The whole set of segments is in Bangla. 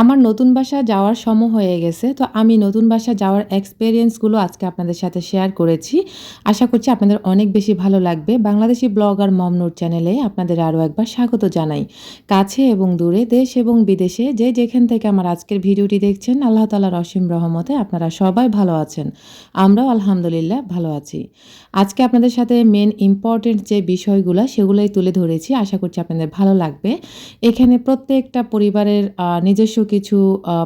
আমার নতুন বাসা যাওয়ার সময় হয়ে গেছে, তো আমি নতুন বাসা যাওয়ার এক্সপেরিয়েন্সগুলো আজকে আপনাদের সাথে শেয়ার করেছি। আশা করছি আপনাদের অনেক বেশি ভালো লাগবে। বাংলাদেশি ব্লগ ব্লগার মমনুর চ্যানেলে আপনাদের আরও একবার স্বাগত জানাই। কাছে এবং দূরে দেশ এবং বিদেশে যে যেখান থেকে আমার আজকের ভিডিওটি দেখছেন, আল্লাহ তালার অসীম রহমতে আপনারা সবাই ভালো আছেন। আমরাও আলহামদুলিল্লাহ ভালো আছি। আজকে আপনাদের সাথে মেন ইম্পর্টেন্ট যে বিষয়গুলো, সেগুলোই তুলে ধরেছি। আশা করছি আপনাদের ভালো লাগবে। এখানে প্রত্যেকটা পরিবারের নিজস্ব কিছু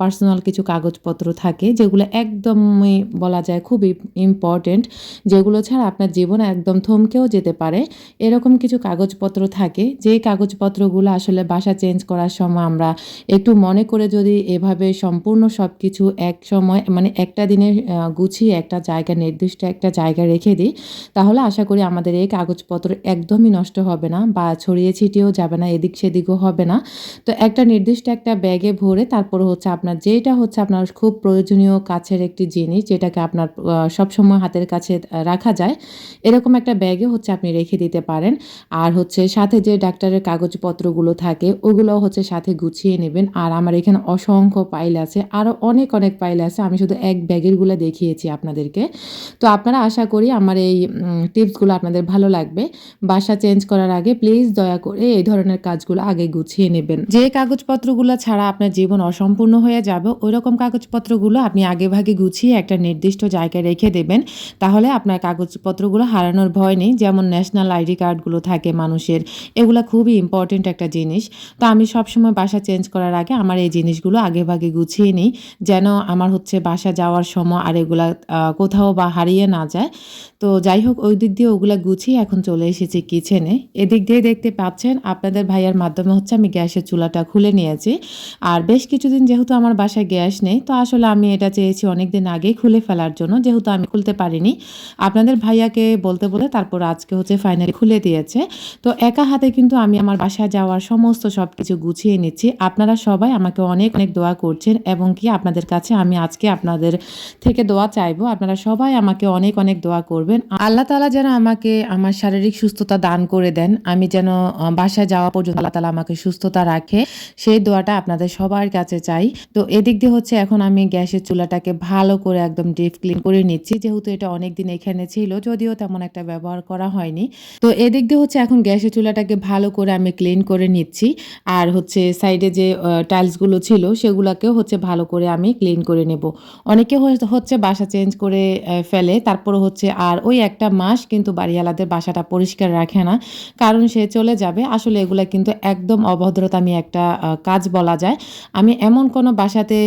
পার্সোনাল কিছু কাগজপত্র থাকে, যেগুলো একদমই বলা যায় খুবই ইম্পর্টেন্ট যেগুলো ছাড়া আপনার জীবন একদম থমকেও যেতে পারে। এরকম কিছু কাগজপত্র থাকে, যেই কাগজপত্রগুলো আসলে বাসা চেঞ্জ করার সময় আমরা একটু মনে করে যদি এভাবে সম্পূর্ণ সব কিছু এক সময় মানে একটা দিনে গুছিয়ে একটা জায়গা, নির্দিষ্ট একটা জায়গা রেখে দিই তাহলে আশা করি আমাদের এই কাগজপত্র একদমই নষ্ট হবে না বা ছড়িয়ে ছিটিয়েও যাবে না, এদিক সেদিকও হবে না। তো একটা নির্দিষ্ট একটা ব্যাগে ভরে তারপরে হচ্ছে আপনার যেটা হচ্ছে আপনার খুব প্রয়োজনীয় কাছের একটি জিনিস যেটাকে আপনার সবসময় হাতের কাছে রাখা যায়, এরকম একটা ব্যাগে হচ্ছে আপনি রেখে দিতে পারেন। আর হচ্ছে সাথে যে ডাক্তারের কাগজপত্রগুলো থাকে ওগুলো হচ্ছে সাথে গুছিয়ে নেবেন। আর আমার এখানে অসংখ্য পাইল আছে আরও অনেক অনেক পাইল আছে, আমি শুধু এক ব্যাগেরগুলো দেখিয়েছি আপনাদেরকে। তো আপনারা আশা করি আমার এই টিপসগুলো আপনাদের ভালো লাগবে। বাসা চেঞ্জ করার আগে প্লিজ দয়া করে এই ধরনের কাজগুলো আগে গুছিয়ে নেবেন। যে কাগজপত্রগুলো ছাড়া আপনার জীবন অসম্পূর্ণ হয়ে যাবে ওই রকম কাগজপত্রগুলো আপনি আগে ভাগে গুছিয়ে একটা নির্দিষ্ট জায়গায় রেখে দেবেন। তাহলে আপনার কাগজপত্রগুলো হারানোর ভয় নেই। যেমন ন্যাশনাল আইডি কার্ডগুলো থাকে মানুষের, এগুলো খুবই ইম্পর্টেন্ট একটা জিনিস। তো আমি সবসময় বাসা চেঞ্জ করার আগে আমার এই জিনিসগুলো আগে ভাগে গুছিয়ে নিই, যেন আমার হচ্ছে বাসা যাওয়ার সময় আর এগুলা কোথাও বা হারিয়ে না যায়। তো যাই হোক ওই দিক দিয়ে ওগুলা গুছিয়ে এখন চলে এসেছি কিচেনে এদিক দিয়ে দেখতে পাচ্ছেন, আপনাদের ভাইয়ার মাধ্যমে হচ্ছে আমি গ্যাসের চুলাটা খুলে নিয়েছি। আর বেশ কিছুদিন যেহেতু আমার বাসায় গ্যাস নেই, তো আসলে আমি এটা চেয়েছি অনেক দিন আগেই খুলে ফেলার জন্য, যেহেতু আমি খুলতে পারিনি। আপনাদের ভাইয়াকে বলতে বলে তারপর আজকে হচ্ছে ফাইনালি খুলে দিয়েছে। তো একা হাতে কিন্তু আমি আমার বাসায় যাওয়ার সমস্ত সব কিছু গুছিয়ে নিচ্ছি। আপনারা সবাই আমাকে অনেক অনেক দোয়া করছেন এবং কি আপনাদের কাছে আমি আজকে আপনাদের থেকে দোয়া চাইব। আপনারা সবাই আমাকে অনেক অনেক দোয়া করবেন। আল্লাহ তালা যেন আমাকে আমার শারীরিক সুস্থতা দান করে দেন। আমি যেন বাসায় যাওয়া পর্যন্ত আল্লাহ তালা আমাকে সুস্থতা রাখে। সেই দোয়াটা আপনাদের সবার কাছে চাই। তো এদিক দিয়ে হচ্ছে এখন আমি গ্যাসের চুলাটাকে ভালো করে একদম ডিপ ক্লিন করে নিচ্ছি। যেহেতু এটা অনেক দিন এখানে ছিল, যদিও তেমন একটা ব্যবহার করা হয়নি। তো এদিক দিয়ে হচ্ছে এখন গ্যাসের চুলাটাকে ভালো করে আমি ক্লিন করে নিচ্ছি। আর হচ্ছে সাইডে যে টাইলসগুলো ছিল, সেগুলোকেও হচ্ছে ভালো করে আমি ক্লিন করে নেব। অনেকে হচ্ছে- বাসা চেঞ্জ করে ফেলে তারপরে হচ্ছে আর ওই একটা মাস কিন্তু বাড়িওয়ালাদের বাসাটা পরিষ্কার রাখে না, কারণ সে চলে যাবে। আসলে এগুলা কিন্তু একদম অভদ্রতা আমি একটা কাজ বলা যায়। আমি এমন কোনো বাসাতে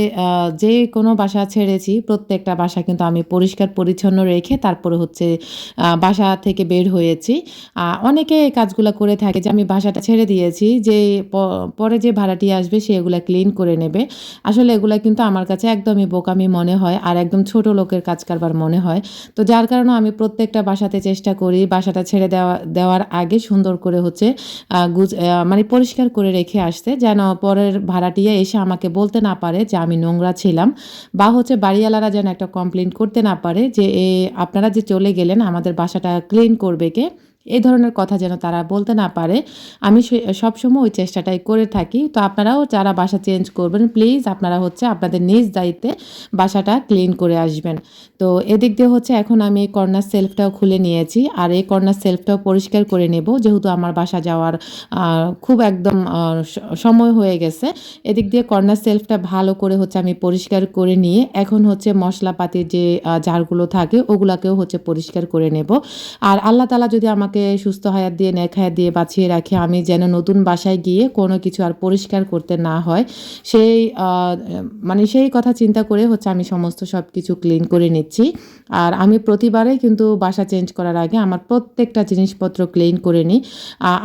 যে কোনো বাসা ছেড়েছি, প্রত্যেকটা বাসা কিন্তু আমি পরিষ্কার পরিচ্ছন্ন রেখে তারপরে হচ্ছে বাসা থেকে বের হয়েছি। অনেকে এই কাজগুলো করে থাকে যে আমি বাসাটা ছেড়ে দিয়েছি, যে পরে যে ভাড়াটি আসবে সে এগুলা ক্লিন করে নেবে। আসলে এগুলা কিন্তু আমার কাছে একদমই বোকামি মনে হয়, আর একদম ছোট লোকের কাজ কারবার মনে হয়। তো যার কারণে আমি প্রত্যেকটা বাসাতে চেষ্টা করি বাসাটা ছেড়ে দেওয়া দেওয়ার আগে সুন্দর করে হচ্ছে আহ, মানে পরিষ্কার করে রেখে আসতে যেন পরের ভাড়াটিয়া এসে আমাকে বলতে না পারে যে আমি নোংরা ছিলাম বা হচ্ছে বাড়িওয়ালারা যেন একটা কমপ্লেন করতে না পারে যে আপনারা যে চলে গেলেন আমাদের বাসাটা ক্লিন করবে কে? এই ধরনের কথা যেন তারা বলতে না পারে। আমি সবসময় ওই চেষ্টাটাই করে থাকি। তো আপনারাও যারা বাসা চেঞ্জ করবেন, প্লিজ আপনারা হচ্ছে আপনাদের নিজ দায়িত্বে বাসাটা ক্লিন করে আসবেন। তো এদিক দিয়ে হচ্ছে এখন আমি এই কর্নার সেলফটাও খুলে নিয়েছি। আর এই কর্নার সেলফটাও পরিষ্কার করে নেব। যেহেতু আমার বাসা যাওয়ার খুব একদম সময় হয়ে গেছে। এদিক দিয়ে কর্নার সেলফটা ভালো করে হচ্ছে আমি পরিষ্কার করে নিয়ে এখন হচ্ছে মশলাপাতির যে জারগুলো থাকে, ওগুলাকেও হচ্ছে পরিষ্কার করে নেব। আর আল্লাহ তালা যদি আমাকে সুস্থ হায়াত দিয়ে, নেক হায়াত দিয়ে বাঁচিয়ে রাখে। আমি যেন নতুন বাসায় গিয়ে কোনো কিছু আর পরিষ্কার করতে না হয়। সেই মানে সেই কথা চিন্তা করে হচ্ছে আমি সমস্ত সব কিছু ক্লিন করে নিচ্ছি। আর আমি প্রতিবারে কিন্তু বাসা চেঞ্জ করার আগে আমার প্রত্যেকটা জিনিসপত্র ক্লিন করে নিই।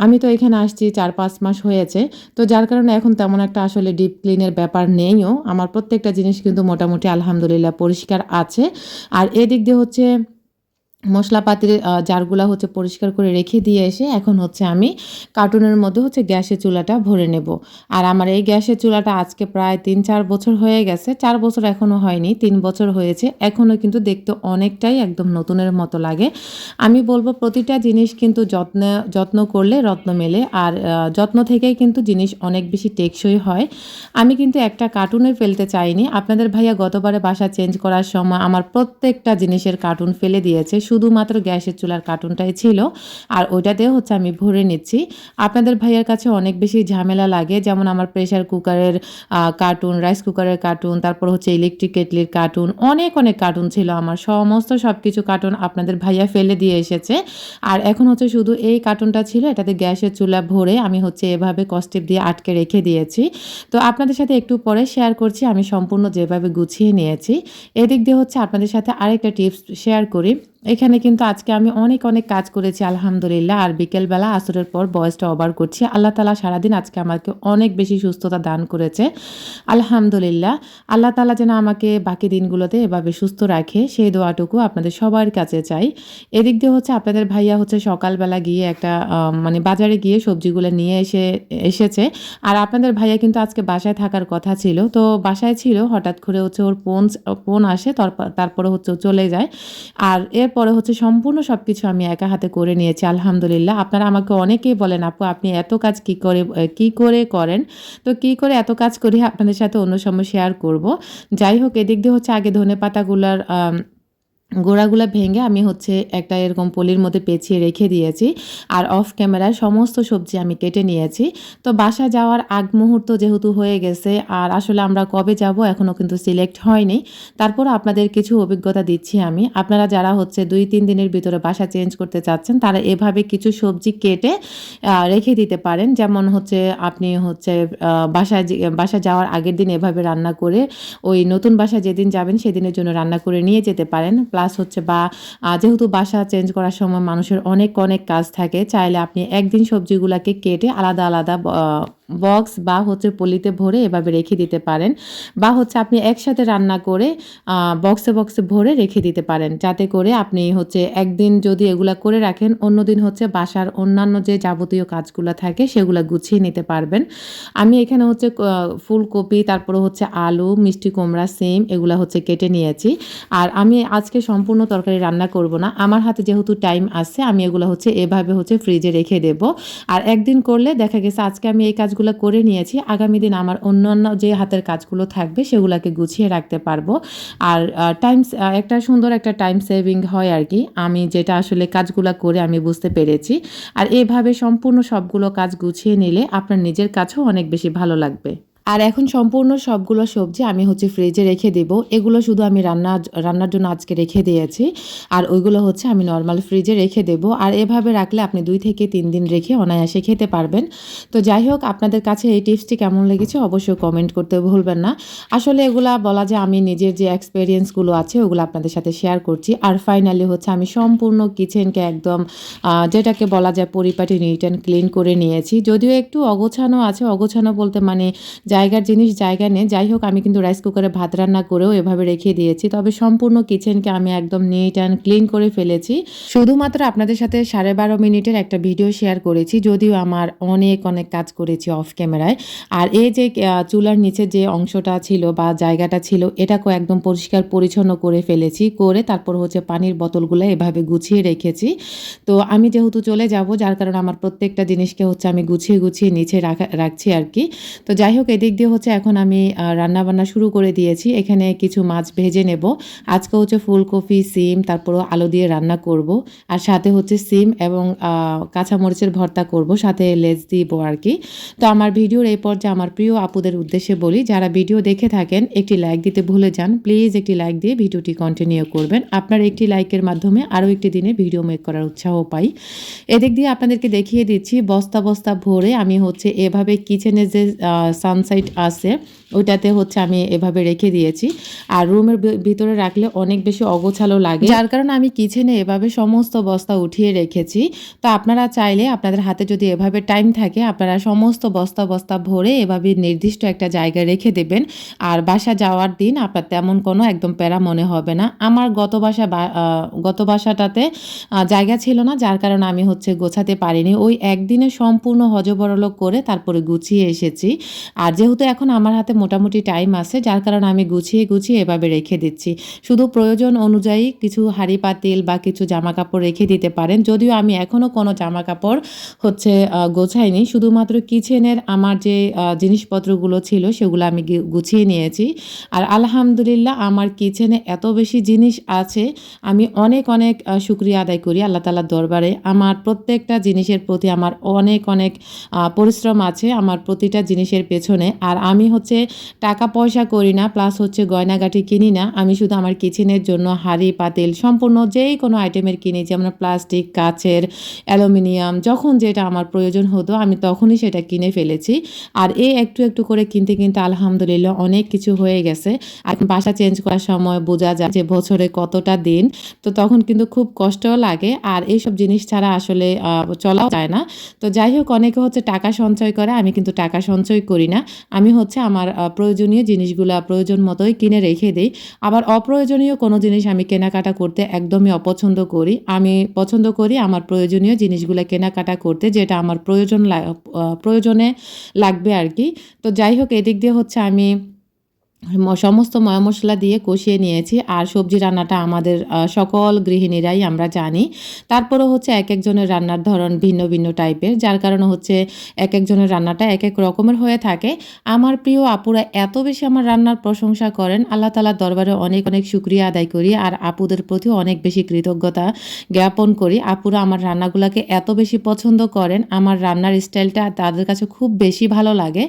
আমি তো এখানে আসছি চার পাঁচ মাস হয়েছে। তো যার কারণে এখন তেমন একটা আসলে ডিপ ক্লিনের ব্যাপার নেইও। আমার প্রত্যেকটা জিনিস কিন্তু মোটামুটি আলহামদুলিল্লাহ পরিষ্কার আছে। আর এদিক দিয়ে হচ্ছে মশলাপাতির জারগুলা হচ্ছে পরিষ্কার করে রেখে দিয়ে এসে এখন হচ্ছে আমি কার্টুনের মধ্যে হচ্ছে গ্যাসের চুলাটা ভরে নেব। আর আমার এই গ্যাসের চুলাটা আজকে প্রায় তিন চার বছর হয়ে গেছে, চার বছর এখনও হয়নি, তিন বছর হয়েছে এখনও কিন্তু দেখতে অনেকটাই একদম নতুনের মতো লাগে। আমি বলব প্রতিটা জিনিস কিন্তু যত্ন যত্ন করলে রত্ন মেলে, আর যত্ন থেকেই কিন্তু জিনিস অনেক বেশি টেকসই হয়। আমি কিন্তু একটা কার্টুনে ফেলতে চাইনি। আপনাদের ভাইয়া গতবারে বাসা চেঞ্জ করার সময় আমার প্রত্যেকটা জিনিসের কার্টুন ফেলে দিয়েছে শুধুমাত্র গ্যাসের চুলার কার্টুনটাই ছিল। আর ওইটাতেও হচ্ছে আমি ভরে নিচ্ছি। আপনাদের ভাইয়ার কাছে অনেক বেশি ঝামেলা লাগে, যেমন আমার প্রেশার কুকারের কার্টুন রাইস কুকারের কার্টুন তারপর হচ্ছে ইলেকট্রিক কেটলির কার্টুন অনেক অনেক কার্টুন ছিল আমার। সমস্ত সব কিছু কার্টুন আপনাদের ভাইয়া ফেলে দিয়ে এসেছে। আর এখন হচ্ছে শুধু এই কার্টুনটা ছিল, এটাতে গ্যাসের চুলা ভরে আমি হচ্ছে এভাবে কস্টেপ দিয়ে আটকে রেখে দিয়েছি। তো আপনাদের সাথে একটু পরে শেয়ার করছি, আমি সম্পূর্ণ যেভাবে গুছিয়ে নিয়েছি। এদিক দিয়ে হচ্ছে আপনাদের সাথে আরেকটা টিপস শেয়ার করি। এখানে কিন্তু আজকে আমি অনেক অনেক কাজ করেছি, আলহামদুলিল্লাহ। আর বিকেলবেলা আসরের পর বয়সটা ওভার করছি। আল্লাহ তালা সারাদিন আজকে আমাকে অনেক বেশি সুস্থতা দান করেছে। আলহামদুলিল্লাহ। আল্লাহ তালা যেন আমাকে বাকি দিনগুলোতে এভাবে সুস্থ রাখে, সেই দোয়াটুকু আপনাদের সবার কাছে চাই। এদিক দিয়ে হচ্ছে আপনাদের ভাইয়া হচ্ছে সকালবেলা গিয়ে একটা মানে বাজারে গিয়ে সবজিগুলো নিয়ে এসে, এসেছে। আর আপনাদের ভাইয়া কিন্তু আজকে বাসায় থাকার কথা ছিল। তো বাসায় ছিল, হঠাৎ করে হচ্ছে ওর পোন ফোন আসে, তারপর হচ্ছে চলে যায়। আর এরপরে হচ্ছে সম্পূর্ণ সব কিছু আমি একা হাতে করে নিয়েছি, আলহামদুলিল্লাহ। আপনারা আমাকে অনেকেই বলেন, আপু, আপনি এত কাজ কি করে কি করে করেন? তো কি করে এত কাজ করি আপনাদের সাথে অন্য সময় শেয়ার করব? যাই হোক, এদিক দিয়ে হচ্ছে আগে ধনে পাতাগুলার গোড়াগুলো ভেঙে আমি হচ্ছে একটা এরকম পলির মধ্যে পেঁচিয়ে রেখে দিয়েছি। আর অফ ক্যামেরায় সমস্ত সবজি আমি কেটে নিয়েছি। তো বাসা যাওয়ার আগ মুহূর্ত যেহেতু হয়ে গেছে, আর আসলে আমরা কবে যাব এখনও কিন্তু সিলেক্ট হয়নি। তারপর আপনাদের কিছু অভিজ্ঞতা দিচ্ছি আমি। আপনারা যারা হচ্ছে দুই তিন দিনের ভিতরে বাসা চেঞ্জ করতে চাচ্ছেন, তারা এভাবে কিছু সবজি কেটে রেখে দিতে পারেন। যেমন হচ্ছে আপনি হচ্ছে বাসায় বাসা যাওয়ার আগের দিন এভাবে রান্না করে, ওই নতুন বাসা যেদিন যাবেন সেদিনের জন্য রান্না করে নিয়ে যেতে পারেন। প্লাস হচ্ছে বা যেহেতু বাসা চেঞ্জ করার সময় মানুষের অনেক অনেক কাজ থাকে, চাইলে আপনি একদিন সবজিগুলোকে কেটে আলাদা আলাদা বক্স বা হচ্ছে পলিতে ভরে এভাবে রেখে দিতে পারেন বা হচ্ছে আপনি একসাথে রান্না করে বক্সে বক্সে ভরে রেখে দিতে পারেন। যাতে করে আপনি হচ্ছে একদিন যদি এগুলা করে রাখেন অন্যদিন হচ্ছে বাসার অন্যান্য যে যাবতীয় কাজগুলো থাকে সেগুলো গুছিয়ে নিতে পারবেন। আমি এখানে হচ্ছে ফুলকপি, তারপরে হচ্ছে আলু, মিষ্টি কুমড়া, সিম এগুলো হচ্ছে কেটে নিয়েছি। আর আমি আজকে সম্পূর্ণ তরকারি রান্না করব না। আমার হাতে যেহেতু টাইম আছে, আমি এগুলো হচ্ছে এভাবে হচ্ছে ফ্রিজে রেখে দেব। আর একদিন করলে দেখা গেছে আজকে আমি এই কাজগুলো করে নিয়েছি, আগামী দিন আমার অন্য অন্য যে হাতের কাজগুলো থাকবে সেগুলোকে গুছিয়ে রাখতে পারব। আর টাইম একটা সুন্দর একটা টাইম সেভিং হয় আর কি। আমি যেটা আসলে কাজগুলো করে আমি বুঝতে পেরেছি। আর এভাবে সম্পূর্ণ সবগুলো কাজ গুছিয়ে নিলে আপনার নিজের কাছেও অনেক বেশি ভালো লাগবে। আর এখন সম্পূর্ণ সবগুলো সবজি আমি হচ্ছে ফ্রিজে রেখে দেব। এগুলো শুধু আমি রান্না, রান্নার জন্য আজকে রেখে দিয়েছি। আর ওইগুলো হচ্ছে আমি নর্মাল ফ্রিজে রেখে দেব। আর এভাবে রাখলে আপনি দুই থেকে তিন দিন রেখে অনায়াসে খেতে পারবেন। তো যাই হোক, আপনাদের কাছে এই টিপসটি কেমন লেগেছে অবশ্যই কমেন্ট করতে ভুলবেন না। আসলে এগুলা বলা যায় আমি নিজের যে এক্সপিরিয়েন্সগুলো আছে, ওগুলো আপনাদের সাথে শেয়ার করছি। আর ফাইনালি হচ্ছে আমি সম্পূর্ণ কিচেনকে একদম যেটাকে বলা যায় পরিপাটি নিট অ্যান্ড ক্লিন করে নিয়েছি। যদিও একটু অগোছানো আছে, অগোছানো বলতে মানে জায়গার জিনিস জায়গা নেই। যাই হোক, আমি কিন্তু রাইস কুকারে ভাত রান্না করেও এভাবে রেখে দিয়েছি। তবে সম্পূর্ণ কিচেনকে আমি একদম নিট অ্যান্ড ক্লিন করে ফেলেছি। শুধুমাত্র আপনাদের সাথে সাড়ে বারো মিনিটের একটা ভিডিও শেয়ার করেছি, যদিও আমার অনেক অনেক কাজ করেছি অফ ক্যামেরায় আর এই যে চুলার নিচে যে অংশটা ছিল বা জায়গাটা ছিল, এটাকেও একদম পরিষ্কার পরিচ্ছন্ন করে ফেলেছি। করে তারপর হচ্ছে পানির বোতলগুলো এভাবে গুছিয়ে রেখেছি। তো আমি যেহেতু চলে যাব, যার কারণে আমার প্রত্যেকটা জিনিসকে হচ্ছে আমি গুছিয়ে গুছিয়ে নিচে রাখা, রাখছি আর কি। তো যাই হোক এদিক দিয়ে হচ্ছে এখন আমি রান্না বান্না শুরু করে দিয়েছি। এখানে কিছু মাছ ভেজে নেব। আজকে হচ্ছে ফুলকপি, সিম, তারপরও আলু দিয়ে রান্না করব। আর সাথে হচ্ছে সিম এবং কাঁচামরিচের ভর্তা করব, সাথে লেজ দিব আর কি। তো আমার ভিডিওর এই পর্যায়ে আমার প্রিয় আপুদের উদ্দেশ্যে বলি, যারা ভিডিও দেখে থাকেন, একটি লাইক দিতে ভুলে যান। প্লিজ একটি লাইক দিয়ে ভিডিওটি কন্টিনিউ করবেন। আপনার একটি লাইকের মাধ্যমে আরও একটি দিনে ভিডিও মেক করার উৎসাহ পাই। এদিক দিয়ে আপনাদেরকে দেখিয়ে দিচ্ছি, বস্তা বস্তা ভরে আমি হচ্ছে এভাবে কিচেনে যে সানসাইড সাইড আছে। ওইটাতে হচ্ছে আমি এভাবে রেখে দিয়েছি। আর রুমের ভিতরে রাখলে অনেক বেশি অগোছালো লাগে। যার কারণে আমি কিচেনে এভাবে সমস্ত বস্তা উঠিয়ে রেখেছি। তো আপনারা চাইলে আপনাদের হাতে যদি এভাবে টাইম থাকে, আপনারা সমস্ত বস্তা বস্তা ভরে এভাবে নির্দিষ্ট একটা জায়গায় রেখে দেবেন। আর বাসা যাওয়ার দিন আপনার তেমন কোনো একদম প্যারা মনে হবে না। আমার গত বাসা গত বাসাটাতে জায়গা ছিল না, যার কারণে আমি হচ্ছে গোছাতে পারিনি। ওই একদিনে সম্পূর্ণ হজবরল করে তারপরে গুছিয়ে এসেছি। আর যেহেতু এখন আমার হাতে মোটামুটি টাইম আছে যার কারণে আমি গুছিয়ে গুছিয়ে এভাবে রেখে দিচ্ছি। শুধু প্রয়োজন অনুযায়ী কিছু হাঁড়ি পাতিল বা কিছু জামা কাপড় রেখে দিতে পারেন। যদিও আমি এখনও কোনো জামা কাপড় হচ্ছে গোছাইনি। শুধুমাত্র কিচেনের আমার যে জিনিসপত্রগুলো ছিল সেগুলো আমি গুছিয়ে নিয়েছি। আর আলহামদুলিল্লাহ আমার কিচেনে এত বেশি জিনিস আছে আমি অনেক অনেক আহ, শুক্রিয়া আদায় করি আল্লাহ তালার দরবারে। আমার প্রত্যেকটা জিনিসের প্রতি আমার অনেক অনেক পরিশ্রম আছে আমার প্রতিটা জিনিসের পেছনে। আর আমি হচ্ছে টাকা পয়সা করি না প্লাস হচ্ছে গয়নাগাটি কিনি না। আমি শুধু আমার কিচেনের জন্য হাঁড়ি, পাতিল সম্পূর্ণ যেই কোনো আইটেমের কিনি, যেমন প্লাস্টিক কাচের, অ্যালুমিনিয়াম, যখন যেটা আমার প্রয়োজন হতো, আমি তখনই সেটা কিনে ফেলেছি। আর এই একটু একটু করে কিনতে কিনতে আলহামদুলিল্লাহ অনেক কিছু হয়ে গেছে। আর বাসা চেঞ্জ করার সময় বোঝা যায় যে বছরে কতটা দিন, তো তখন কিন্তু খুব কষ্টও লাগে। আর এইসব জিনিস ছাড়া আসলে চলাও যায় না। তো যাই হোক, অনেকে হচ্ছে টাকা সঞ্চয় করে, আমি কিন্তু টাকা সঞ্চয় করি না। আমি হচ্ছে আমার প্রয়োজনীয় জিনিসগুলো প্রয়োজন মতোই কিনে রেখে দিই। আবার অপ্রয়োজনীয় কোনো জিনিস আমি কেনাকাটা করতে একদমই অপছন্দ করি। আমি পছন্দ করি আমার প্রয়োজনীয় জিনিসগুলো কেনাকাটা করতে যেটা আমার প্রয়োজন প্রয়োজনে লাগবে আর কি। তো যাই হোক, এদিক দিয়ে হচ্ছে আমি সমস্ত ময় মশলা দিয়ে কষিয়ে নিয়েছি আর সবজি রান্নাটা আমাদের সকল গৃহিণীরাই আমরা জানি। তারপরে হচ্ছে এক একজনের রান্নার ধরন ভিন্ন ভিন্ন টাইপের, যার কারণে হচ্ছে এক একজনের রান্নাটা এক এক রকমের হয়ে থাকে। আমার প্রিয় আপুরা, এত বেশি আমার রান্নার প্রশংসা করেন, আল্লাহ তালার দরবারে অনেক অনেক শুক্রিয়া আদায় করি আর আপুদের প্রতিও অনেক বেশি কৃতজ্ঞতা জ্ঞাপন করি। আপুরা আমার রান্নাগুলোকে এত বেশি পছন্দ করেন, আমার রান্নার স্টাইলটা তাদের কাছে খুব বেশি ভালো লাগে।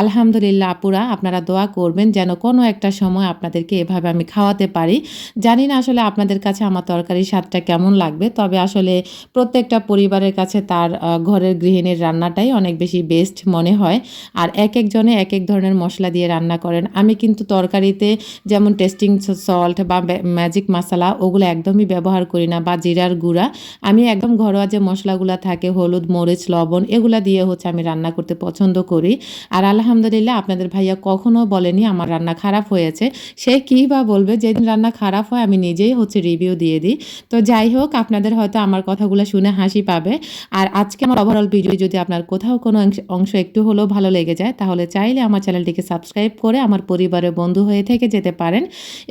আলহামদুলিল্লাহ, আপুরা আপনারা দোয়া করবেন যেন কোনো একটা সময় আপনাদেরকে এভাবে আমি খাওয়াতে পারি। জানি না আসলে আপনাদের কাছে আমার তরকারির স্বাদটা কেমন লাগবে, তবে আসলে প্রত্যেকটা পরিবারের কাছে তার ঘরের গৃহিণীর রান্নাটাই অনেক বেশি বেস্ট মনে হয়। আর এক একজনে এক এক ধরনের মশলা দিয়ে রান্না করেন। আমি কিন্তু তরকারিতে যেমন টেস্টিং সল্ট বা ম্যাজিক মশলা ওগুলো একদমই ব্যবহার করি না বা জিরার গুঁড়া। আমি একদম ঘরোয়া যে মশলাগুলো থাকে, হলুদ, মরিচ, লবণ, এগুলা দিয়ে হচ্ছে আমি রান্না করতে পছন্দ করি। আর আলহামদুলিল্লাহ আপনাদের ভাইয়া কখনো বলেনি আমার রান্না খারাপ হয়েছে, সে কী বা বলবে? যেদিন রান্না খারাপ হয়, আমি নিজেই হচ্ছে রিভিউ দিয়ে দিই। তো যাই হোক, আপনাদের হয়তো আমার কথাগুলো শুনে হাসি পাবে। আর আজকে আমার ওভারঅল ভিডিও যদি আপনার কোথাও কোনো অংশ একটু হলেও ভালো লেগে যায়, তাহলে চাইলে আমার চ্যানেলটিকে সাবস্ক্রাইব করে আমার পরিবারের বন্ধু হয়ে থেকে যেতে পারেন।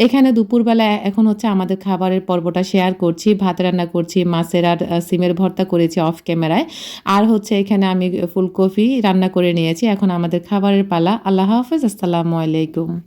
এখানে দুপুরবেলা এখন হচ্ছে আমাদের খাবারের পর্বটা শেয়ার করছি, ভাত রান্না করছি, মাছের আর সিমের ভর্তা করেছি অফ ক্যামেরায় আর হচ্ছে এখানে আমি ফুলকপি রান্না করে নিয়েছি, এখন আমাদের খাবারের পালা। আল্লাহ হাফেজ, আসসালামু আলাইকুম।